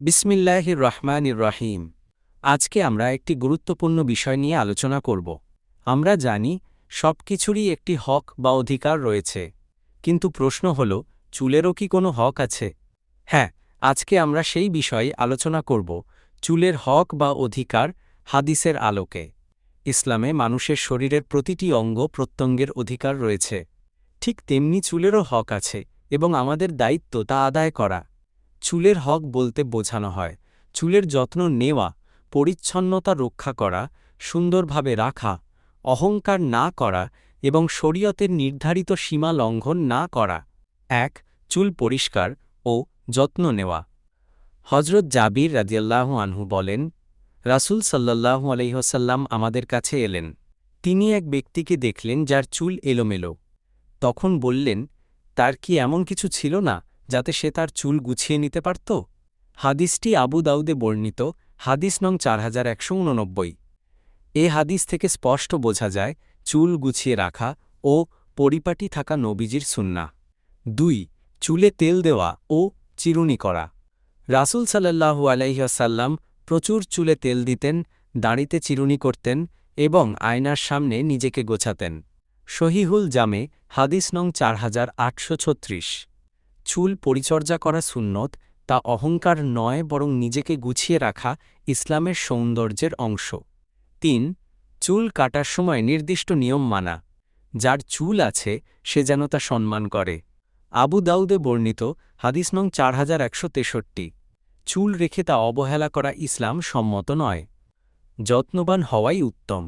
বিসমিল্লাহির রহমানির রহিম। আজকে আমরা একটি গুরুত্বপূর্ণ বিষয় নিয়ে আলোচনা করব। আমরা জানি সব কিছুরই একটি হক বা অধিকার রয়েছে। কিন্তু প্রশ্ন হল, চুলেরও কি কোনো হক আছে? হ্যাঁ আজকে আমরা সেই বিষয়ে আলোচনা করব, চুলের হক বা অধিকার হাদিসের আলোকে। ইসলামে মানুষের শরীরের প্রতিটি অঙ্গ প্রত্যঙ্গের অধিকার রয়েছে। ঠিক তেমনি চুলেরও হক আছে এবং আমাদের দায়িত্ব তা আদায় করা। চুলের হক বলতে বোঝানো হয়। চুলের যত্ন নেওয়া, পরিচ্ছন্নতা রক্ষা করা, সুন্দরভাবে রাখা, অহংকার না করা এবং শরীয়তের নির্ধারিত সীমা লঙ্ঘন না করা। এক, চুল পরিষ্কার ও যত্ন নেওয়া। হজরত জাবির রাজিয়াল্লাহু আনহু বলেন, রাসূল সাল্লাল্লাহু আলহিহসাল্লাম আমাদের কাছে এলেন। তিনি এক ব্যক্তিকে দেখলেন যার চুল এলোমেলো। তখন বললেন, তার কি এমন কিছু ছিল না? যাতে সে তার চুল গুছিয়ে নিতে পারত? হাদিসটি আবু দাউদে বর্ণিত, হাদিস নং চার হাজার একশো উননব্বই। এ হাদিস থেকে স্পষ্ট বোঝা যায়, চুল গুছিয়ে রাখা ও পরিপাটি থাকা নবীজির সুন্না দুই, চুলে তেল দেওয়া ও চিরুনি করা। রাসূল সাল্লাল্লাহু আলাইসাল্লাম প্রচুর চুলে তেল দিতেন, দাড়িতে চিরুনি করতেন এবং আয়নার সামনে নিজেকে গোছাতেন। শহীহুল জামে, হাদিস নং চার হাজার আটশো ছত্রিশ। চুল পরিচর্যা করা সুন্নত, তা অহংকার নয় বরং নিজেকে গুছিয়ে রাখা ইসলামের সৌন্দর্যের অংশ। তিন, চুল কাটার সময় নির্দিষ্ট নিয়ম মানা। যার চুল আছে, সে যেন তা সম্মান করে। আবু দাউদে বর্ণিত হাদিস নং চার হাজার একশো তেষট্টি। চুল রেখে তা অবহেলা করা ইসলাম সম্মত নয়। যত্নবান হওয়াই উত্তম।